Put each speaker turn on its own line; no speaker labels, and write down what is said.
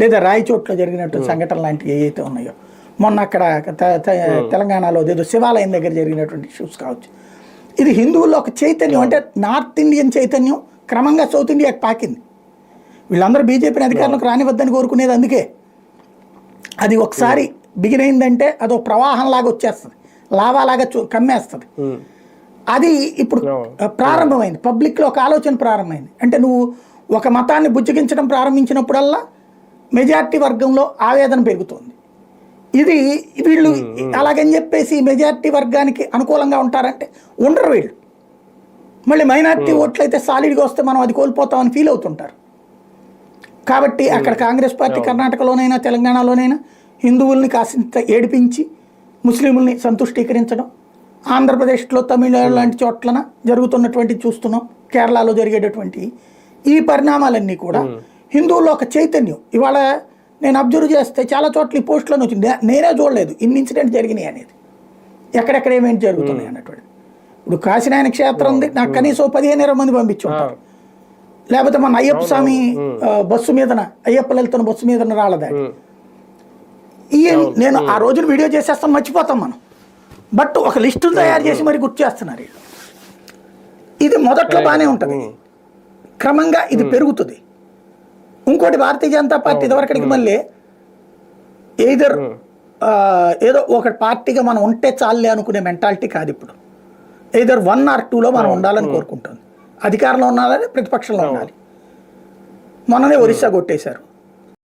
లేదా రాయచోట్లో జరిగినట్టు సంఘటన లాంటివి ఏవైతే ఉన్నాయో. మొన్న అక్కడ త- తెలంగాణలో ఏదో శివాలయం దగ్గర జరిగినటువంటి ఇష్యూస్ కావచ్చు. ఇది హిందువుల్లో ఒక చైతన్యం అంటే నార్త్ ఇండియన్ చైతన్యం క్రమంగా సౌత్ ఇండియాకి పాకింది. వీళ్ళందరూ బీజేపీని అధికారంలోకి రానివద్దని కోరుకునేది అందుకే. అది ఒకసారి బిగిన్ అయిందంటే అదో ప్రవాహం లాగా వచ్చేస్తుంది. లావాలాగా చూ కమ్మేస్తుంది. అది ఇప్పుడు ప్రారంభమైంది. పబ్లిక్లో ఒక ఆలోచన ప్రారంభమైంది. అంటే నువ్వు ఒక మతాన్ని బుజ్జగించడం ప్రారంభించినప్పుడల్లా మెజారిటీ వర్గంలో ఆవేదన పెరుగుతుంది. ఇది వీళ్ళు అలాగని చెప్పేసి మెజారిటీ వర్గానికి అనుకూలంగా ఉంటారంటే ఉండరు వీళ్ళు. మళ్ళీ మైనారిటీ ఓట్లు అయితే సాలిడ్గా వస్తే మనం అది కోల్పోతామని ఫీల్ అవుతుంటారు. కాబట్టి అక్కడ కాంగ్రెస్ పార్టీ కర్ణాటకలోనైనా తెలంగాణలోనైనా హిందువుల్ని కాసింత ఏడిపించి ముస్లింలని సంతుష్టీకరించడం ఆంధ్రప్రదేశ్లో తమిళనాడు లాంటి చోట్లన జరుగుతున్నటువంటి చూస్తున్నాం కేరళలో జరిగేటటువంటి ఈ పరిణామాలన్నీ కూడా హిందువుల్లో ఒక చైతన్యం. ఇవాళ నేను అబ్జర్వ్ చేస్తే చాలా చోట్ల ఈ పోస్టులను వచ్చింది. నేనే చూడలేదు ఇన్ని ఇన్సిడెంట్ జరిగినాయి అనేది. ఎక్కడెక్కడ ఏమేంటి జరుగుతున్నాయి అన్నటువంటి ఇప్పుడు కాశీనాయన క్షేత్రం ఉంది. నాకు కనీసం పదిహేను ఇరవై మంది పంపించుంటారు. లేకపోతే మన అయ్యప్ప స్వామి బస్సు మీదన అయ్యప్ప వెళ్తున్న బస్సు మీదన
ఉమ్.
ఈ నేను ఆ రోజున వీడియో చేసేస్తాం మర్చిపోతాం మనం. బట్ ఒక లిస్టు తయారు చేసి మరి గుర్తు చేస్తున్నారు ఇది మొదట్లో బాగానే ఉంటుంది. క్రమంగా ఇది పెరుగుతుంది. ఇంకోటి భారతీయ జనతా పార్టీ ఇదివరకడికి మళ్ళీ ఎయిదర్ ఏదో ఒక పార్టీగా మనం ఉంటే చాలే అనుకునే మెంటాలిటీ కాదు ఇప్పుడు. ఎయిదర్ వన్ ఆర్ టూలో మనం ఉండాలని కోరుకుంటుంది. అధికారంలో ఉండాలని ప్రతిపక్షంలో ఉండాలి. మొన్ననే ఒరిస్సా కొట్టేశారు.